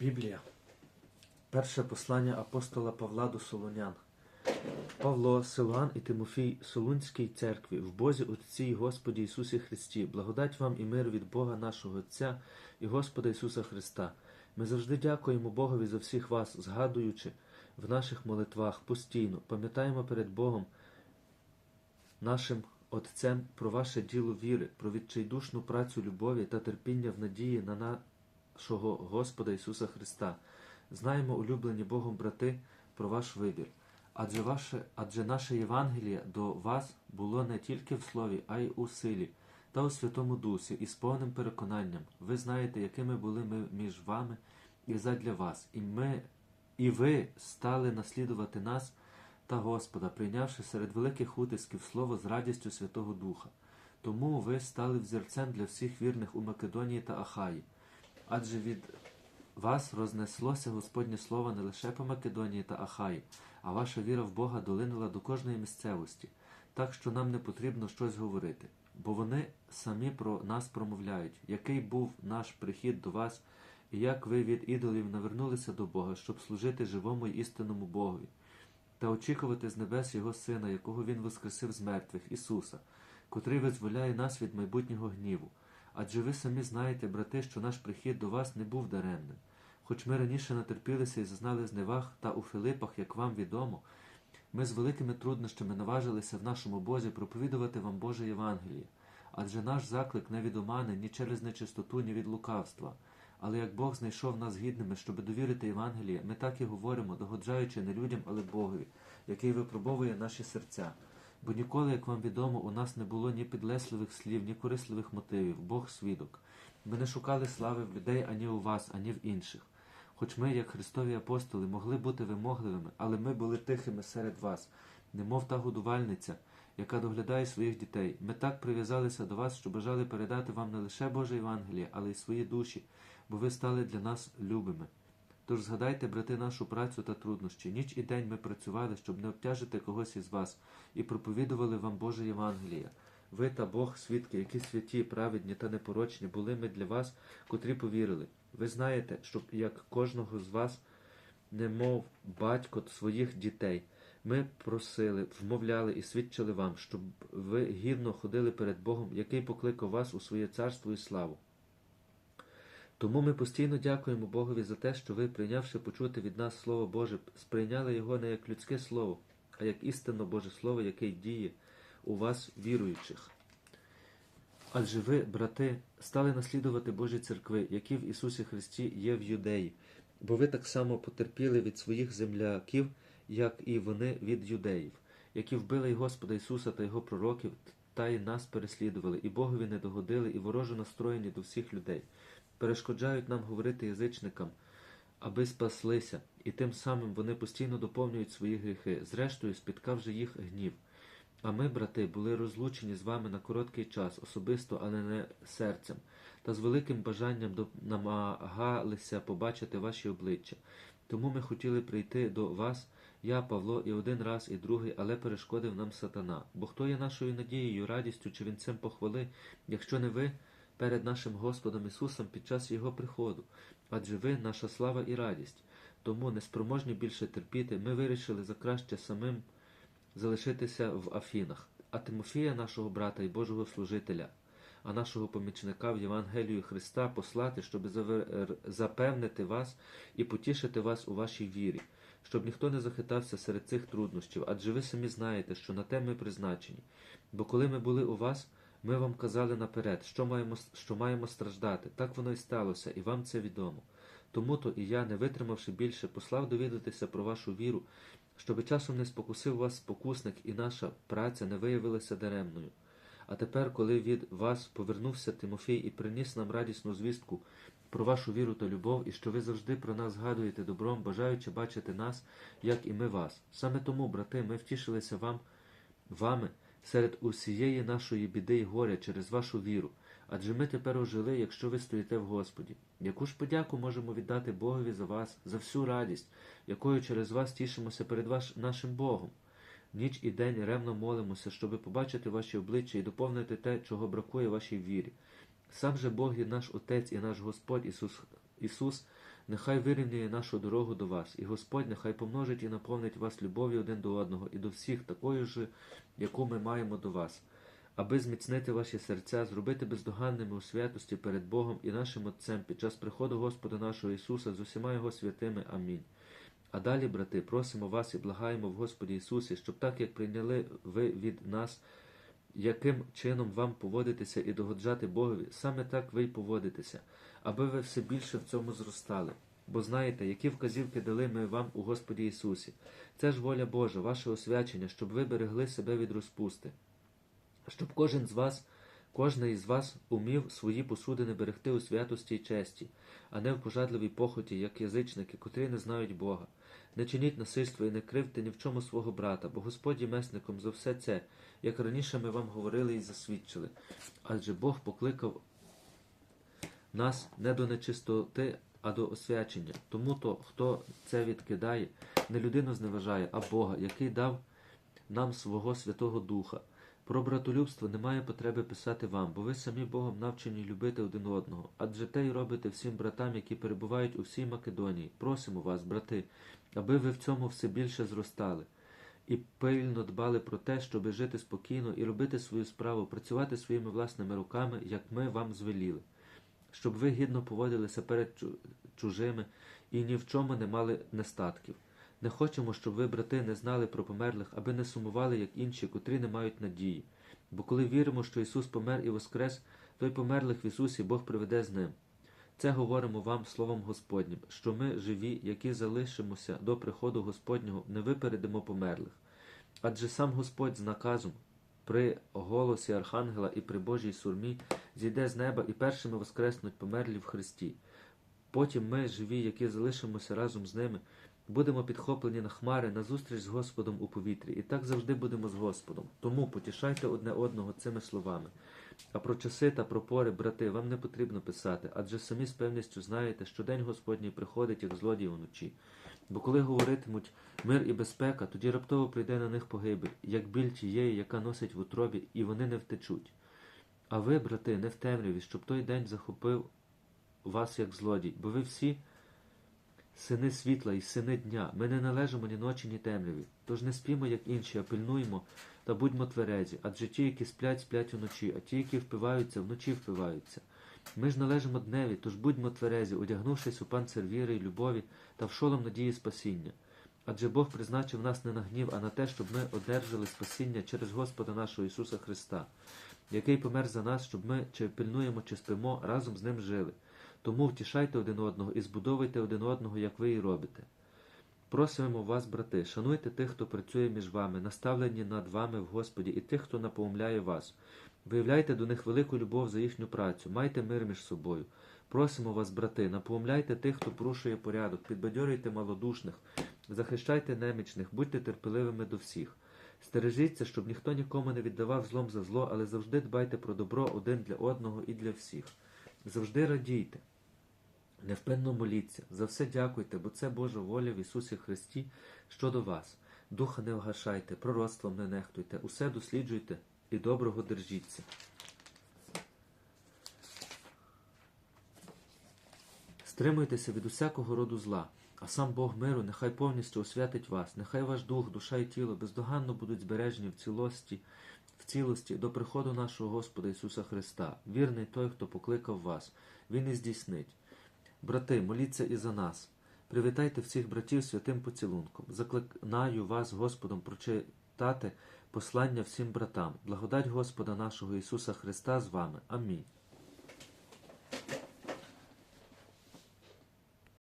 Біблія. Перше послання апостола Павла до Солонян. Павло, Силуан і Тимофій Солунській церкві, в Бозі Отці і Господі Ісусі Христі, благодать вам і мир від Бога нашого Отця і Господа Ісуса Христа. Ми завжди дякуємо Богові за всіх вас, згадуючи в наших молитвах постійно, пам'ятаємо перед Богом нашим Отцем про ваше діло віри, про відчайдушну працю любові та терпіння в надії на нашого Господа Ісуса Христа. Знаємо, улюблені Богом брати, про ваш вибір. Адже, ваше, адже наше Євангеліє до вас було не тільки в слові, а й у силі та у Святому Дусі і з повним переконанням. Ви знаєте, якими були ми між вами і задля вас, і ми, і ви стали наслідувати нас та Господа, прийнявши серед великих утисків слово з радістю Святого Духа. Тому ви стали взірцем для всіх вірних у Македонії та Ахаї. Адже від вас рознеслося Господнє Слово не лише по Македонії та Ахаї, а ваша віра в Бога долинула до кожної місцевості, так що нам не потрібно щось говорити, бо вони самі про нас промовляють, який був наш прихід до вас, і як ви від ідолів навернулися до Бога, щоб служити живому й істинному Богові, та очікувати з небес Його Сина, якого Він воскресив з мертвих, Ісуса, котрий визволяє нас від майбутнього гніву. Адже ви самі знаєте, брати, що наш прихід до вас не був даремним. Хоч ми раніше натерпілися і зазнали зневаг, та у Филипах, як вам відомо, ми з великими труднощами наважилися в нашому Бозі проповідувати вам Боже Євангеліє. Адже наш заклик не від омани, ні через нечистоту, ні від лукавства. Але як Бог знайшов нас гідними, щоб довірити Євангеліє, ми так і говоримо, догоджаючи не людям, але Богові, який випробовує наші серця. Бо ніколи, як вам відомо, у нас не було ні підлесливих слів, ні корисливих мотивів, Бог свідок. Ми не шукали слави в людей ані у вас, ані в інших. Хоч ми, як Христові апостоли, могли бути вимогливими, але ми були тихими серед вас, немов та годувальниця, яка доглядає своїх дітей. Ми так прив'язалися до вас, що бажали передати вам не лише Боже Євангеліє, але й свої душі, бо ви стали для нас любими. Тож згадайте, брати, нашу працю та труднощі. Ніч і день ми працювали, щоб не обтяжити когось із вас, і проповідували вам Боже Євангеліє. Ви та Бог, свідки, які святі, праведні та непорочні, були ми для вас, котрі повірили. Ви знаєте, щоб як кожного з вас, немов батько своїх дітей, ми просили, вмовляли і свідчили вам, щоб ви гідно ходили перед Богом, який покликав вас у своє царство і славу. Тому ми постійно дякуємо Богові за те, що ви, прийнявши почути від нас Слово Боже, сприйняли його не як людське слово, а як істинно Боже Слово, яке діє у вас, віруючих. Адже ви, брати, стали наслідувати Божі церкви, які в Ісусі Христі є в юдеї, бо ви так само потерпіли від своїх земляків, як і вони від юдеїв, які вбили й Господа Ісуса та Його пророків, та й нас переслідували, і Богові не догодили, і ворожо настроєні до всіх людей перешкоджають нам говорити язичникам, аби спаслися, і тим самим вони постійно доповнюють свої гріхи, зрештою спіткав же їх гнів. А ми, брати, були розлучені з вами на короткий час, особисто, але не серцем, та з великим бажанням намагалися побачити ваші обличчя. Тому ми хотіли прийти до вас, я, Павло, і один раз, і другий, але перешкодив нам сатана. Бо хто є нашою надією, радістю чи вінцем похвали, якщо не ви, перед нашим Господом Ісусом під час Його приходу, адже ви наша слава і радість. Тому, неспроможні більше терпіти, ми вирішили за краще самим залишитися в Афінах, а Тимофія, нашого брата і Божого служителя, а нашого помічника в Євангелію Христа послати, щоб запевнити вас і потішити вас у вашій вірі, щоб ніхто не захитався серед цих труднощів, адже ви самі знаєте, що на те ми призначені. Бо коли ми були у вас, ми вам казали наперед, що маємо що маємо страждати. Так воно і сталося, і вам це відомо. Тому то і я, не витримавши більше, послав довідатися про вашу віру, щоби часом не спокусив вас спокусник, і наша праця не виявилася даремною. А тепер, коли від вас повернувся Тимофій і приніс нам радісну звістку про вашу віру та любов, і що ви завжди про нас згадуєте добром, бажаючи бачити нас, як і ми вас. Саме тому, брати, ми втішилися вам, вами серед усієї нашої біди й горя через вашу віру, адже ми тепер ожили, якщо ви стоїте в Господі. Яку ж подяку можемо віддати Богові за вас, за всю радість, якою через вас тішимося перед ваш, нашим Богом? Ніч і день ревно молимося, щоби побачити ваші обличчя і доповнити те, чого бракує вашій вірі. Сам же Бог є наш Отець і наш Господь Ісус, Ісус нехай вирівняє нашу дорогу до вас, і Господь нехай помножить і наповнить вас любов'ю один до одного і до всіх такою ж, яку ми маємо до вас, аби зміцнити ваші серця, зробити бездоганними у святості перед Богом і нашим Отцем під час приходу Господа нашого Ісуса з усіма Його святими. Амінь. А далі, брати, просимо вас і благаємо в Господі Ісусі, щоб так, як прийняли ви від нас, яким чином вам поводитися і догоджати Богові, саме так ви й поводитеся, аби ви все більше в цьому зростали. Бо знаєте, які вказівки дали ми вам у Господі Ісусі. Це ж воля Божа, ваше освячення, щоб ви берегли себе від розпусти, щоб кожен з вас, кожний із вас умів свої посудини берегти у святості й честі, а не в пожадливій похоті, як язичники, котрі не знають Бога. Не чиніть насильство і не кривте ні в чому свого брата, бо Господь є месником за все це, як раніше ми вам говорили і засвідчили. Адже Бог покликав нас не до нечистоти, а до освячення. Тому то, хто це відкидає, не людину зневажає, а Бога, який дав нам свого Святого Духа. Про братолюбство немає потреби писати вам, бо ви самі Богом навчені любити один одного, адже те й робите всім братам, які перебувають у всій Македонії. Просимо вас, брати, аби ви в цьому все більше зростали і пильно дбали про те, щоби жити спокійно і робити свою справу, працювати своїми власними руками, як ми вам звеліли, щоб ви гідно поводилися перед чужими і ні в чому не мали нестатків. Не хочемо, щоб ви, брати, не знали про померлих, аби не сумували, як інші, котрі не мають надії. Бо коли віримо, що Ісус помер і воскрес, то й померлих в Ісусі Бог приведе з ним. Це говоримо вам Словом Господнім, що ми, живі, які залишимося до приходу Господнього, не випередимо померлих. Адже сам Господь з наказом при голосі Архангела і при Божій сурмі зійде з неба і першими воскреснуть померлі в Христі. Потім ми, живі, які залишимося разом з ними, будемо підхоплені на хмари назустріч з Господом у повітрі, і так завжди будемо з Господом. Тому потішайте одне одного цими словами. А про часи та про пори, брати, вам не потрібно писати, адже самі з певністю знаєте, що день Господній приходить, як злодій уночі. Бо коли говоритимуть мир і безпека, тоді раптово прийде на них погибель, як біль тієї, яка носить в утробі, і вони не втечуть. А ви, брати, не в темряві, щоб той день захопив вас як злодій, бо ви всі сини світла і сини дня. Ми не належимо ні ночі, ні темряві. Тож не спімо, як інші, а пильнуємо та будьмо тверезі, адже ті, які сплять, сплять уночі, а ті, які впиваються, вночі впиваються. Ми ж належимо дневі, тож будьмо тверезі, одягнувшись у панцир віри й любові та в шолом надії спасіння. Адже Бог призначив нас не на гнів, а на те, щоб ми одержали спасіння через Господа нашого Ісуса Христа, який помер за нас, щоб ми чи пильнуємо, чи спимо, разом з ним жили. Тому втішайте один одного і збудовуйте один одного, як ви і робите. Просимо вас, брати, шануйте тих, хто працює між вами, наставлені над вами в Господі, і тих, хто напомляє вас. Виявляйте до них велику любов за їхню працю, майте мир між собою. Просимо вас, брати, напомляйте тих, хто порушує порядок, підбадьорюйте малодушних, захищайте немічних, будьте терпеливими до всіх. Стережіться, щоб ніхто нікому не віддавав злом за зло, але завжди дбайте про добро один для одного і для всіх. Завжди радійте. Невпинно моліться, за все дякуйте, бо це Божа воля в Ісусі Христі щодо вас. Духа не вгашайте, пророцтвом не нехтуйте, усе досліджуйте і доброго держіться. Стримуйтеся від усякого роду зла, а сам Бог миру нехай повністю освятить вас, нехай ваш дух, душа і тіло бездоганно будуть збережені в цілості, в цілості до приходу нашого Господа Ісуса Христа. Вірний той, хто покликав вас, Він і здійснить. Брати, моліться і за нас. Привітайте всіх братів святим поцілунком. Закликаю вас Господом прочитати послання всім братам. Благодать Господа нашого Ісуса Христа з вами. Амінь.